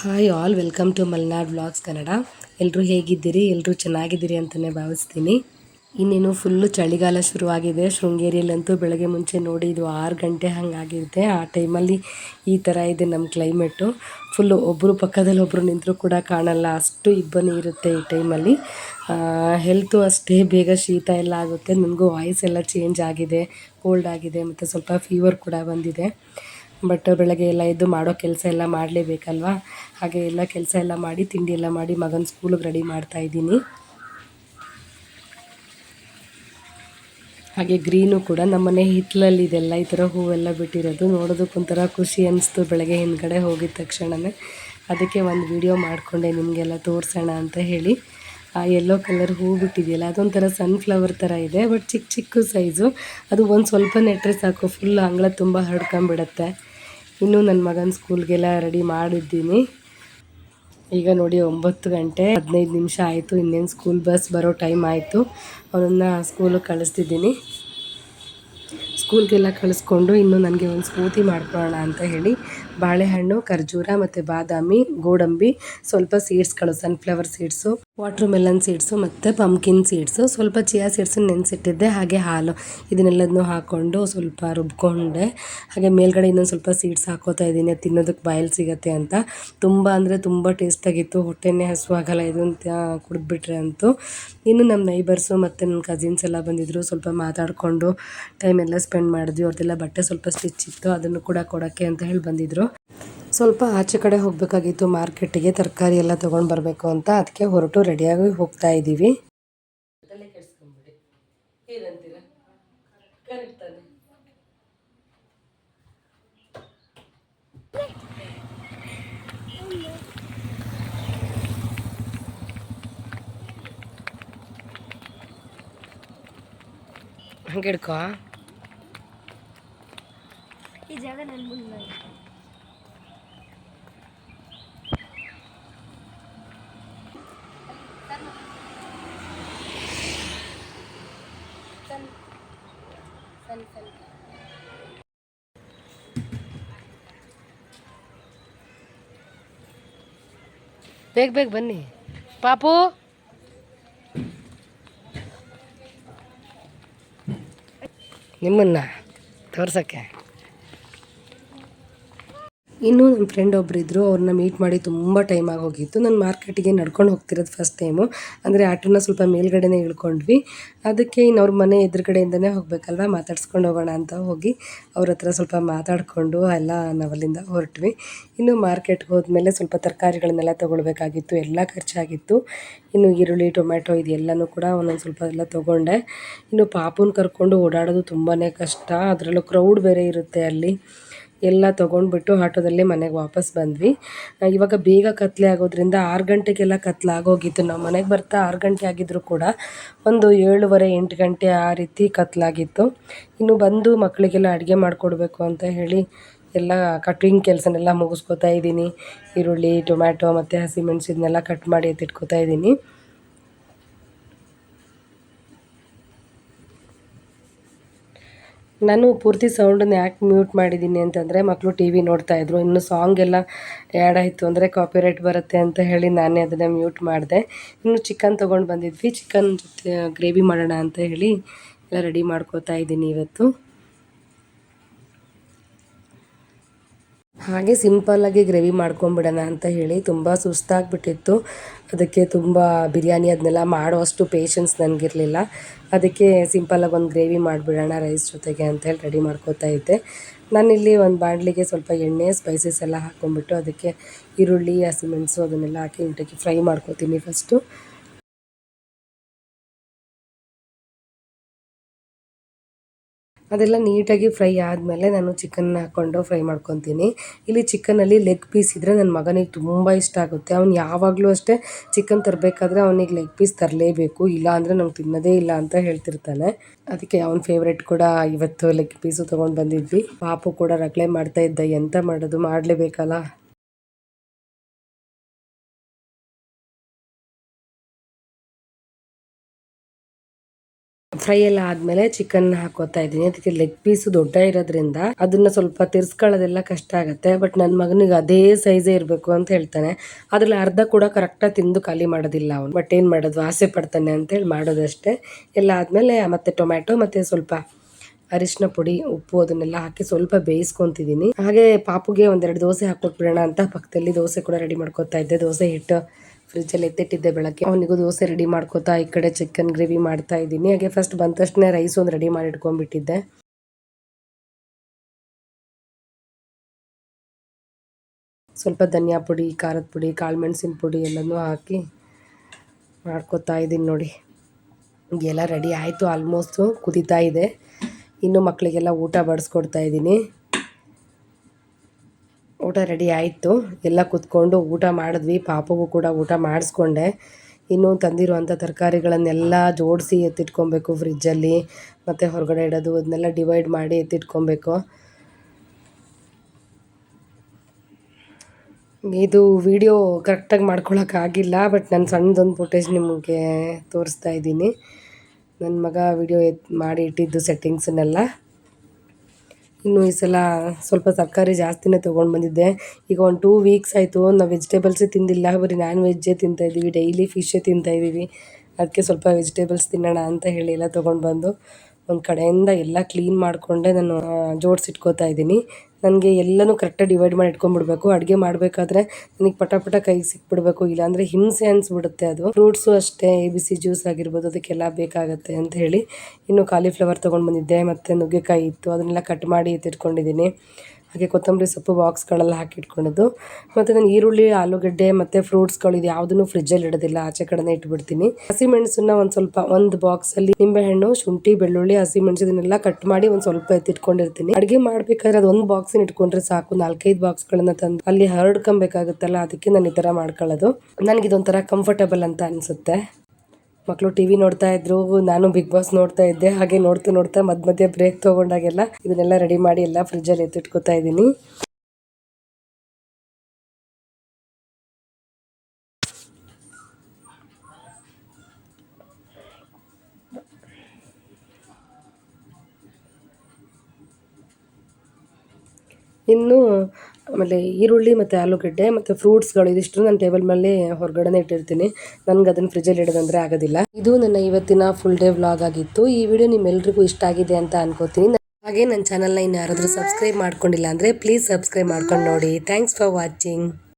Hi all welcome to Malnad vlogs Kannada ಎಲ್ಲರೂ ಹೇಗಿದ್ದೀರಿ? ಎಲ್ಲರೂ ಚೆನ್ನಾಗಿದ್ದೀರಿ ಅಂತಲೇ ಭಾವಿಸ್ತೀನಿ. ಇನ್ನೇನು ಫುಲ್ಲು ಚಳಿಗಾಲ ಶುರುವಾಗಿದೆ. ಶೃಂಗೇರಿಯಲ್ಲಂತೂ ಬೆಳಗ್ಗೆ ಮುಂಚೆ ನೋಡಿ ಇದು ಆರು ಗಂಟೆ ಹಂಗಾಗಿರುತ್ತೆ. ಆ ಟೈಮಲ್ಲಿ ಈ ಥರ ಇದೆ ನಮ್ಮ ಕ್ಲೈಮೇಟು ಫುಲ್ಲು ಒಬ್ಬರು ಪಕ್ಕದಲ್ಲಿ ಒಬ್ಬರು ನಿಂತರೂ ಕೂಡ ಕಾಣಲ್ಲ. ಅಷ್ಟು ಇಬ್ಬನಿ ಇರುತ್ತೆ ಈ ಟೈಮಲ್ಲಿ ಹೆಲ್ತು ಅಷ್ಟೇ, ಬೇಗ ಶೀತ ಎಲ್ಲ ಆಗುತ್ತೆ. ನನಗೂ ವಾಯ್ಸ್ ಎಲ್ಲ ಚೇಂಜ್ ಆಗಿದೆ ಕೋಲ್ಡ್ ಆಗಿದೆ, ಮತ್ತು ಸ್ವಲ್ಪ ಫೀವರ್ ಕೂಡ ಬಂದಿದೆ. ಬಟ್ ಬೆಳಗ್ಗೆ ಎಲ್ಲ ಎದ್ದು ಮಾಡೋ ಕೆಲಸ ಎಲ್ಲ ಮಾಡಲೇಬೇಕಲ್ವಾ? ಹಾಗೆ ಎಲ್ಲ ಕೆಲಸ ಎಲ್ಲ ಮಾಡಿ, ತಿಂಡಿ ಎಲ್ಲ ಮಾಡಿ ಮಗನ ಸ್ಕೂಲಿಗೆ ರೆಡಿ ಮಾಡ್ತಾ ಇದ್ದೀನಿ. ಹಾಗೆ ಗ್ರೀನು ಕೂಡ ನಮ್ಮನೆ ಹಿತ್ತಲಲ್ಲಿ ಇದೆಲ್ಲ, ಈ ಥರ ಹೂವೆಲ್ಲ ಬಿಟ್ಟಿರೋದು. ನೋಡೋದಕ್ಕೊಂಥರ ಖುಷಿ ಅನಿಸ್ತು ಬೆಳಗ್ಗೆ ಹಿಂದ್ಗಡೆ ಹೋಗಿದ ತಕ್ಷಣವೇ ಅದಕ್ಕೆ ಒಂದು ವಿಡಿಯೋ ಮಾಡಿಕೊಂಡೆ, ನಿಮಗೆಲ್ಲ ತೋರಿಸೋಣ ಅಂತ ಹೇಳಿ. ಆ ಯೆಲ್ಲೋ ಕಲರ್ ಹೂ ಬಿಟ್ಟಿದೆಯಲ್ಲ, ಅದೊಂಥರ ಸನ್ಫ್ಲವರ್ ಥರ ಇದೆ. ಬಟ್ ಚಿಕ್ಕ ಚಿಕ್ಕ ಸೈಜು ಅದು ಒಂದು ಸ್ವಲ್ಪ ನೆಟ್ಟರೆ ಸಾಕು ಫುಲ್ ಅಂಗಳ ತುಂಬ ಹರಡ್ಕೊಂಬಿಡತ್ತೆ ಇನ್ನೂ ನನ್ನ ಮಗನ ಸ್ಕೂಲ್ಗೆಲ್ಲ ರೆಡಿ ಮಾಡಿದ್ದೀನಿ. ಈಗ ನೋಡಿ ಒಂಬತ್ತು ಗಂಟೆ ಹದಿನೈದು ನಿಮಿಷ ಆಯಿತು. ಇನ್ನೇನು ಸ್ಕೂಲ್ ಬಸ್ ಬರೋ ಟೈಮ್ ಆಯಿತು. ಅವನನ್ನು ಸ್ಕೂಲಿಗೆ ಕಳಿಸ್ತಿದ್ದೀನಿ. ಸ್ಕೂಲ್ಗೆಲ್ಲ ಕಳಿಸ್ಕೊಂಡು ಇನ್ನು ನನಗೆ ಒಂದು ಸ್ಮೂತಿ ಮಾಡ್ಕೊಳ್ಳೋಣ ಅಂತ ಹೇಳಿ ಬಾಳೆಹಣ್ಣು, ಖರ್ಜೂರ ಮತ್ತು ಬಾದಾಮಿ, ಗೋಡಂಬಿ, ಸ್ವಲ್ಪ ಸೀಡ್ಸ್ಗಳು sunflower seeds water melon seeds ಮತ್ತು ಪಂಪ್ಕಿನ್ ಸೀಡ್ಸು ಸ್ವಲ್ಪ ಚಿಯಾ ಸೀಡ್ಸು ನೆನೆಸಿಟ್ಟಿದ್ದೆ, ಹಾಗೆ ಹಾಲು. ಇದನ್ನೆಲ್ಲದನ್ನೂ ಹಾಕ್ಕೊಂಡು ಸ್ವಲ್ಪ ರುಬ್ಕೊಂಡೆ. ಹಾಗೆ ಮೇಲ್ಗಡೆ ಇನ್ನೊಂದು ಸ್ವಲ್ಪ ಸೀಡ್ಸ್ ಹಾಕೋತಾ ಇದ್ದೀನಿ ತಿನ್ನೋದಕ್ಕೆ ಬಾಯಲ್ಲಿ ಸಿಗುತ್ತೆ ಅಂತ. ತುಂಬ ಅಂದರೆ ತುಂಬ ಟೇಸ್ಟಾಗಿತ್ತು ಹೊಟ್ಟೆನೇ ಹಸುವಾಗಲ್ಲ ಇದು ಅಂತ ಕುಡಿದ್ಬಿಟ್ರೆ ಅಂತೂ. ಇನ್ನು ನಮ್ಮ ನೈಬರ್ಸು ಮತ್ತು ನನ್ನ ಕಸಿನ್ಸ್ ಎಲ್ಲ ಬಂದಿದ್ದರು ಸ್ವಲ್ಪ ಮಾತಾಡಿಕೊಂಡು ಟೈಮ್ ಎಲ್ಲ ಸ್ಪೆಂಡ್ ಮಾಡಿದ್ವಿ. ಅವ್ರದ್ದೆಲ್ಲ ಬಟ್ಟೆ ಸ್ವಲ್ಪ ಸ್ಟಿಚ್ ಇತ್ತು. ಅದನ್ನು ಕೂಡ ಕೊಡೋಕ್ಕೆ ಅಂತ ಹೇಳಿ ಬಂದಿದ್ರು. ಸ್ವಲ್ಪ ಆಚೆ ಕಡೆ ಹೋಗಬೇಕಾಗಿತ್ತು ಮಾರ್ಕೆಟಿಗೆ ತರಕಾರಿ ಎಲ್ಲ ತೊಗೊಂಡು ಬರಬೇಕು ಅಂತ. ಅದಕ್ಕೆ ಹೊರಟು ರೆಡಿಯಾಗಿ ಹೋಗ್ತಾ ಇದ್ದೀವಿ. ಹಂಗೆ ಹಿಡ್ಕೋ. ಈ ಜಾಗ ನನ್ನ ಮುಂದೆ ಬೇಗ ಬೇಗ ಬನ್ನಿ ಪಾಪು ನಿಮ್ಮನ್ನ ತೋರ್ಸಕ್ಕೆ ಇನ್ನೂ ನನ್ನ ಫ್ರೆಂಡ್ ಒಬ್ಬರಿದ್ದರು ಅವ್ರನ್ನ ಮೀಟ್ ಮಾಡಿ ತುಂಬ ಟೈಮ್ ಆಗೋಗಿತ್ತು. ನಾನು ಮಾರ್ಕೆಟಿಗೆ ನಡ್ಕೊಂಡು ಹೋಗ್ತಿರೋದು ಫಸ್ಟ್ ಟೈಮು ಅಂದರೆ ಆಟೋನ ಸ್ವಲ್ಪ ಮೇಲ್ಗಡೆನೇ ಇಳ್ಕೊಂಡ್ವಿ. ಅದಕ್ಕೆ ಇನ್ನು ಅವ್ರ ಮನೆ ಎದುರುಗಡೆಯಿಂದನೇ ಹೋಗಬೇಕಲ್ವ, ಮಾತಾಡ್ಸ್ಕೊಂಡು ಹೋಗೋಣ ಅಂತ ಹೋಗಿ ಅವ್ರ ಹತ್ರ ಸ್ವಲ್ಪ ಮಾತಾಡಿಕೊಂಡು ಎಲ್ಲ ನಾವಲ್ಲಿಂದ ಹೊರಟ್ವಿ. ಇನ್ನು ಮಾರ್ಕೆಟ್ಗೆ ಹೋದ್ಮೇಲೆ ಸ್ವಲ್ಪ ತರಕಾರಿಗಳನ್ನೆಲ್ಲ ತೊಗೊಳ್ಬೇಕಾಗಿತ್ತು, ಎಲ್ಲ ಖರ್ಚಾಗಿತ್ತು. ಇನ್ನು ಈರುಳ್ಳಿ, ಟೊಮ್ಯಾಟೊ ಇದೆಲ್ಲನೂ ಕೂಡ ಒಂದೊಂದು ಸ್ವಲ್ಪ ಎಲ್ಲ ತೊಗೊಂಡೆ. ಇನ್ನು ಪಾಪುನ ಕರ್ಕೊಂಡು ಓಡಾಡೋದು ತುಂಬಾ ಕಷ್ಟ. ಅದರಲ್ಲೂ ಕ್ರೌಡ್ ಬೇರೆ ಇರುತ್ತೆ ಅಲ್ಲಿ. ಎಲ್ಲ ತೊಗೊಂಡ್ಬಿಟ್ಟು ಆಟೋದಲ್ಲೇ ಮನೆಗೆ ವಾಪಸ್ ಬಂದ್ವಿ. ಇವಾಗ ಬೇಗ ಕತ್ಲೆ ಆಗೋದ್ರಿಂದ ಆರು ಗಂಟೆಗೆಲ್ಲ ಕತ್ಲಾಗೋಗಿತ್ತು ನಾವು ಮನೆಗೆ ಬರ್ತಾ ಆರು ಗಂಟೆ ಆಗಿದ್ದರೂ ಕೂಡ ಒಂದು ಏಳುವರೆ, ಎಂಟು ಗಂಟೆ ಆ ರೀತಿ ಕತ್ಲಾಗಿತ್ತು ಇನ್ನು ಬಂದು ಮಕ್ಕಳಿಗೆಲ್ಲ ಅಡುಗೆ ಮಾಡಿಕೊಡ್ಬೇಕು ಅಂತ ಹೇಳಿ ಎಲ್ಲ ಕಟಿಂಗ್ ಕೆಲಸನೆಲ್ಲ ಮುಗಿಸ್ಕೊತಾ ಇದ್ದೀನಿ. ಈರುಳ್ಳಿ, ಟೊಮ್ಯಾಟೊ ಮತ್ತು ಹಸಿಮೆಣಸು ಇದನ್ನೆಲ್ಲ ಕಟ್ ಮಾಡಿ ಎತ್ತಿಟ್ಕೊತಾ ಇದ್ದೀನಿ. ನಾನು ಪೂರ್ತಿ ಸೌಂಡನ್ನು ಯಾಕೆ ಮ್ಯೂಟ್ ಮಾಡಿದ್ದೀನಿ ಅಂತಂದರೆ ಮಕ್ಕಳು ಟಿ ವಿ ನೋಡ್ತಾಯಿದ್ರು ಇನ್ನು ಸಾಂಗ್ ಎಲ್ಲ ಆ್ಯಡ್ ಆಯಿತು ಅಂದರೆ ಕಾಪಿರೈಟ್ ಬರುತ್ತೆ ಅಂತ ಹೇಳಿ ನಾನೇ ಅದನ್ನು ಮ್ಯೂಟ್ ಮಾಡಿದೆ. ಇನ್ನು ಚಿಕನ್ ತೊಗೊಂಡು ಬಂದಿದ್ವಿ. ಚಿಕನ್ ಜೊತೆ ಗ್ರೇವಿ ಮಾಡೋಣ ಅಂತ ಹೇಳಿ ಎಲ್ಲ ರೆಡಿ ಮಾಡ್ಕೋತಾ ಇದ್ದೀನಿ ಇವತ್ತು. ಹಾಗೆ ಸಿಂಪಲ್ಲಾಗಿ ಗ್ರೇವಿ ಮಾಡ್ಕೊಂಬಿಡೋಣ ಅಂತ ಹೇಳಿ ತುಂಬ ಸುಸ್ತಾಗಿಬಿಟ್ಟಿತ್ತು. ಅದಕ್ಕೆ ತುಂಬ ಬಿರಿಯಾನಿ ಅದನ್ನೆಲ್ಲ ಮಾಡುವಷ್ಟು ಪೇಷನ್ಸ್ ನನಗಿರಲಿಲ್ಲ. ಅದಕ್ಕೆ ಸಿಂಪಲ್ಲಾಗಿ ಒಂದು ಗ್ರೇವಿ ಮಾಡಿಬಿಡೋಣ ರೈಸ್ ಜೊತೆಗೆ ಅಂತ ಹೇಳಿ ರೆಡಿ ಮಾಡ್ಕೋತಾ ಇದ್ದೆ. ನಾನಿಲ್ಲಿ ಒಂದು ಬಾಣಲಿಗೆ ಸ್ವಲ್ಪ ಎಣ್ಣೆ ಸ್ಪೈಸಸ್ ಎಲ್ಲ ಹಾಕ್ಕೊಂಬಿಟ್ಟು ಅದಕ್ಕೆ ಈರುಳ್ಳಿ, ಹಸಿಮೆಣಸು ಅದನ್ನೆಲ್ಲ ಹಾಕಿ ನೀಟಾಗಿ ಫ್ರೈ ಮಾಡ್ಕೋತೀನಿ ಫಸ್ಟು ಅದೆಲ್ಲ ನೀಟಾಗಿ ಫ್ರೈ ಆದಮೇಲೆ ನಾನು ಚಿಕನ್ ಹಾಕ್ಕೊಂಡು ಫ್ರೈ ಮಾಡ್ಕೊತೀನಿ. ಇಲ್ಲಿ ಚಿಕನಲ್ಲಿ ಲೆಗ್ ಪೀಸ್ ಇದ್ದರೆ ನನ್ನ ಮಗನಿಗೆ ತುಂಬ ಇಷ್ಟ ಆಗುತ್ತೆ. ಅವ್ನು ಯಾವಾಗಲೂ ಅಷ್ಟೇ ಚಿಕನ್ ತರಬೇಕಾದ್ರೆ ಅವನಿಗೆ ಲೆಗ್ ಪೀಸ್ ತರಲೇಬೇಕು. ಇಲ್ಲ ಅಂದರೆ ನಂಗೆ ತಿನ್ನೋದೇ ಇಲ್ಲ ಅಂತ ಹೇಳ್ತಿರ್ತಾನೆ. ಅದಕ್ಕೆ ಅವ್ನ ಫೇವ್ರೆಟ್ ಕೂಡ ಇವತ್ತು ಲೆಗ್ ಪೀಸು ತೊಗೊಂಡು ಬಂದಿದ್ವಿ. ಪಾಪು ಕೂಡ ರಗಳೆ ಮಾಡ್ತಾ ಇದ್ದ ಎಂತ ಮಾಡೋದು ಮಾಡಲೇಬೇಕಲ್ಲ? ಫ್ರೈ ಎಲ್ಲ ಆದಮೇಲೆ ಚಿಕನ್ ಹಾಕೋತಾ ಇದ್ದೀನಿ. ಅದಕ್ಕೆ ಲೆಗ್ ಪೀಸ್ ದೊಡ್ಡ ಇರೋದ್ರಿಂದ ಅದನ್ನ ಸ್ವಲ್ಪ ತಿರ್ಸ್ಕೊಳ್ಳೋದೆಲ್ಲ ಕಷ್ಟ ಆಗುತ್ತೆ. ಬಟ್ ನನ್ನ ಮಗನಿಗೆ ಅದೇ ಸೈಜೇ ಇರಬೇಕು ಅಂತ ಹೇಳ್ತಾನೆ. ಅದ್ರಲ್ಲಿ ಅರ್ಧ ಕೂಡ ಕರೆಕ್ಟಾಗಿ ತಿಂದು ಖಾಲಿ ಮಾಡೋದಿಲ್ಲ ಅವನು. ಬಟ್ ಏನು ಮಾಡೋದು? ಆಸೆ ಪಡ್ತಾನೆ ಅಂತೇಳಿ ಮಾಡೋದಷ್ಟೇ. ಎಲ್ಲ ಆದಮೇಲೆ ಮತ್ತೆ ಟೊಮ್ಯಾಟೊ ಮತ್ತು ಸ್ವಲ್ಪ ಅರಿಶಿನ ಪುಡಿ, ಉಪ್ಪು ಅದನ್ನೆಲ್ಲ ಹಾಕಿ ಸ್ವಲ್ಪ ಬೇಯಿಸ್ಕೊತಿದ್ದೀನಿ. ಹಾಗೆ ಪಾಪುಗೆ ಒಂದೆರಡು ದೋಸೆ ಹಾಕ್ಕೊಟ್ಬಿಡೋಣ ಅಂತ ಪಕ್ಕದಲ್ಲಿ ದೋಸೆ ಕೂಡ ರೆಡಿ ಮಾಡ್ಕೊತಾ ಇದ್ದೆ. ದೋಸೆ ಹಿಟ್ಟು ಫ್ರಿಜ್ಜಲ್ಲಿ ಎತ್ತಿಟ್ಟಿದ್ದೆ ಬೆಳಗ್ಗೆ. ಅವನಿಗೂ ದೋಸೆ ರೆಡಿ ಮಾಡ್ಕೋತಾ ಈ ಕಡೆ ಚಿಕನ್ ಗ್ರೇವಿ ಮಾಡ್ತಾ ಇದ್ದೀನಿ. ಹಾಗೆ ಫಸ್ಟ್ ಬಂದ ತಕ್ಷಣ ರೈಸ್ ಒಂದು ರೆಡಿ ಮಾಡಿ ಇಟ್ಕೊಂಡ್ಬಿಟ್ಟಿದ್ದೆ. ಸ್ವಲ್ಪ ಧನಿಯಾ ಪುಡಿ, ಖಾರದ ಪುಡಿ, ಕಾಳು ಮೆಣಸಿನ ಪುಡಿ ಎಲ್ಲನೂ ಹಾಕಿ ಮಾಡ್ಕೋತಾ ಇದ್ದೀನಿ ನೋಡಿ. ಎಲ್ಲ ರೆಡಿ ಆಯಿತು ಆಲ್ಮೋಸ್ಟು ಕುದಿತಾ ಇದೆ. ಇನ್ನು ಮಕ್ಕಳಿಗೆಲ್ಲ ಊಟ ಬಡಿಸ್ಕೊಡ್ತಾ ಇದ್ದೀನಿ. ಊಟ ರೆಡಿ ಆಯಿತು. ಎಲ್ಲ ಕುತ್ಕೊಂಡು ಊಟ ಮಾಡಿದ್ವಿ. ಪಾಪಗೂ ಕೂಡ ಊಟ ಮಾಡಿಸ್ಕೊಂಡೆ. ಇನ್ನೂ ತಂದಿರುವಂಥ ತರಕಾರಿಗಳನ್ನೆಲ್ಲ ಜೋಡಿಸಿ ಎತ್ತಿಟ್ಕೊಬೇಕು ಫ್ರಿಜ್ಜಲ್ಲಿ. ಮತ್ತು ಹೊರಗಡೆ ಇಡೋದು, ಅದನ್ನೆಲ್ಲ ಡಿವೈಡ್ ಮಾಡಿ ಎತ್ತಿಟ್ಕೊಬೇಕು. ಇದು ವಿಡಿಯೋ ಕರೆಕ್ಟಾಗಿ ಮಾಡ್ಕೊಳ್ಳೋಕ್ಕಾಗಿಲ್ಲ ಬಟ್ ನಾನು ಸಣ್ಣದೊಂದು ಫುಟೇಜ್ ನಿಮಗೆ ತೋರಿಸ್ತಾ ಇದ್ದೀನಿ. ನನ್ನ ಮಗ ವಿಡಿಯೋ ಎತ್ ಮಾಡಿ ಇಟ್ಟಿದ್ದು ಸೆಟ್ಟಿಂಗ್ಸನ್ನೆಲ್ಲ ಇನ್ನು ಈ ಸಲ ಸ್ವಲ್ಪ ತರಕಾರಿ ಜಾಸ್ತಿನೇ ತೊಗೊಂಡು ಬಂದಿದ್ದೆ. ಈಗ ಒಂದು ಟೂ ವೀಕ್ಸ್ ಆಯಿತು, ನಾವು ವೆಜಿಟೇಬಲ್ಸೇ ತಿಂದಿಲ್ಲ. ಬರೀ ನಾನ್ ವೆಜ್ಜೇ ತಿಂತಾಯಿದ್ದೀವಿ ಡೈಲಿ ಫಿಶ್ಶೇ ತಿಂತಾಯಿದ್ದೀವಿ ಅದಕ್ಕೆ ಸ್ವಲ್ಪ ವೆಜಿಟೇಬಲ್ಸ್ ತಿನ್ನೋಣ ಅಂತ ಹೇಳಿ ಎಲ್ಲ ತೊಗೊಂಡು ಬಂದು ಒಂದು ಕಡೆಯಿಂದ ಎಲ್ಲ ಕ್ಲೀನ್ ಮಾಡಿಕೊಂಡೆ ನಾನು ಜೋಡಿಸಿಟ್ಕೋತಾ ಇದ್ದೀನಿ. ನನಗೆ ಎಲ್ಲನೂ ಕರೆಕ್ಟಾಗಿ ಡಿವೈಡ್ ಮಾಡಿ ಇಟ್ಕೊಂಡ್ಬಿಡ್ಬೇಕು. ಅಡುಗೆ ಮಾಡಬೇಕಾದ್ರೆ ನನಗೆ ಪಟ ಪಟ ಕೈಗೆ ಸಿಕ್ಬಿಡ್ಬೇಕು. ಇಲ್ಲಾಂದರೆ ಹಿಂಸೆ ಅನಿಸ್ಬಿಡುತ್ತೆ ಅದು. ಫ್ರೂಟ್ಸು ಅಷ್ಟೇ ಎ ಬಿ ಸಿ ಜ್ಯೂಸ್ ಆಗಿರ್ಬೋದು, ಅದಕ್ಕೆಲ್ಲ ಬೇಕಾಗುತ್ತೆ ಅಂತ ಹೇಳಿ ಇನ್ನು ಕಾಲಿಫ್ಲವರ್ ತೊಗೊಂಡು ಬಂದಿದ್ದೆ. ಮತ್ತು ನುಗ್ಗೆಕಾಯಿ ಇತ್ತು. ಅದನ್ನೆಲ್ಲ ಕಟ್ ಮಾಡಿ ಎತ್ತಿಟ್ಕೊಂಡಿದ್ದೀನಿ. ಹಾಗೆ ಕೊತ್ತಂಬರಿ ಸೊಪ್ಪು ಬಾಕ್ಸ್ಗಳೆಲ್ಲ ಹಾಕಿ ಇಟ್ಕೊಂಡಿದ್ದು. ಮತ್ತು ನಾನು ಈರುಳ್ಳಿ, ಆಲೂಗಡ್ಡೆ ಮತ್ತು ಫ್ರೂಟ್ಸ್ಗಳು ಇದು ಯಾವುದನ್ನು ಫ್ರಿಜ್ಜಲ್ಲಿ ಇಡೋದಿಲ್ಲ. ಆಚೆ ಕಡೆನೇ ಇಟ್ಬಿಡ್ತೀನಿ. ಹಸಿಮೆಣಸನ್ನ ಒಂದು ಸ್ವಲ್ಪ ಒಂದು ಬಾಕ್ಸಲ್ಲಿ ನಿಂಬೆಹಣ್ಣು, ಶುಂಠಿ, ಬೆಳ್ಳುಳ್ಳಿ ಹಸಿಮೆಣಸು ಇದನ್ನೆಲ್ಲ ಕಟ್ ಮಾಡಿ ಒಂದು ಸ್ವಲ್ಪ ಎತ್ತಿಟ್ಕೊಂಡಿರ್ತೀನಿ. ಅಡುಗೆ ಮಾಡಬೇಕಾದ್ರೆ ಅದು ಒಂದು ಬಾಕ್ಸಿನ ಇಟ್ಕೊಂಡ್ರೆ ಸಾಕು. ನಾಲ್ಕೈದು ಬಾಕ್ಸ್ಗಳನ್ನು ತಂದು ಅಲ್ಲಿ ಹರಡ್ಕೊಬೇಕಾಗುತ್ತಲ್ಲ, ಅದಕ್ಕೆ ನಾನು ಈ ಥರ ಮಾಡ್ಕೊಳ್ಳೋದು. ನನಗೆ ಇದೊಂಥರ ಕಂಫರ್ಟಬಲ್ ಅಂತ ಅನಿಸುತ್ತೆ. ಮಕ್ಕಳು ಟಿ ವಿ ನೋಡ್ತಾ ಇದ್ರು, ನಾನು ಬಿಗ್ ಬಾಸ್ ನೋಡ್ತಾ ಇದ್ದೆ, ಹಾಗೆ ನೋಡ್ತಾ ನೋಡ್ತಾ ಮಧ್ಯ ಮಧ್ಯೆ ಬ್ರೇಕ್ ತೊಗೊಂಡಾಗೆಲ್ಲ ಇದನ್ನೆಲ್ಲ ರೆಡಿ ಮಾಡಿ ಎಲ್ಲ ಫ್ರಿಜ್ಜಲ್ಲಿ ಎತ್ತಿಟ್ಕೋತಾ ಇದ್ದೀನಿ. ಇನ್ನು ಆಮೇಲೆ ಈರುಳ್ಳಿ ಮತ್ತು ಆಲೂಗಡ್ಡೆ ಮತ್ತು ಫ್ರೂಟ್ಸ್ಗಳು ಇದಿಷ್ಟು ನಾನು ಟೇಬಲ್ ಮೇಲೆ ಹೊರಗಡೆನೇ ಇಟ್ಟಿರ್ತೀನಿ. ನನಗೆ ಅದನ್ನು ಫ್ರಿಜ್ಜಲ್ಲಿ ಇಡೋದಂದರೆ ಆಗೋದಿಲ್ಲ. ಇದು ನನ್ನ ಇವತ್ತಿನ ಫುಲ್ ಡೇ ವ್ಲಾಗ್ ಆಗಿತ್ತು. ಈ ವಿಡಿಯೋ ನಿಮ್ಮೆಲ್ರಿಗೂ ಇಷ್ಟ ಆಗಿದೆ ಅಂತ ಅನ್ಕೋತೀನಿ. ಹಾಗೆ ನನ್ನ ಚಾನಲ್ನ ಇನ್ನು ಯಾರಾದರೂ ಸಬ್ಸ್ಕ್ರೈಬ್ ಮಾಡ್ಕೊಂಡಿಲ್ಲ ಅಂದರೆ ಪ್ಲೀಸ್ ಸಬ್ಸ್ಕ್ರೈಬ್ ಮಾಡ್ಕೊಂಡು ನೋಡಿ. Thanks for watching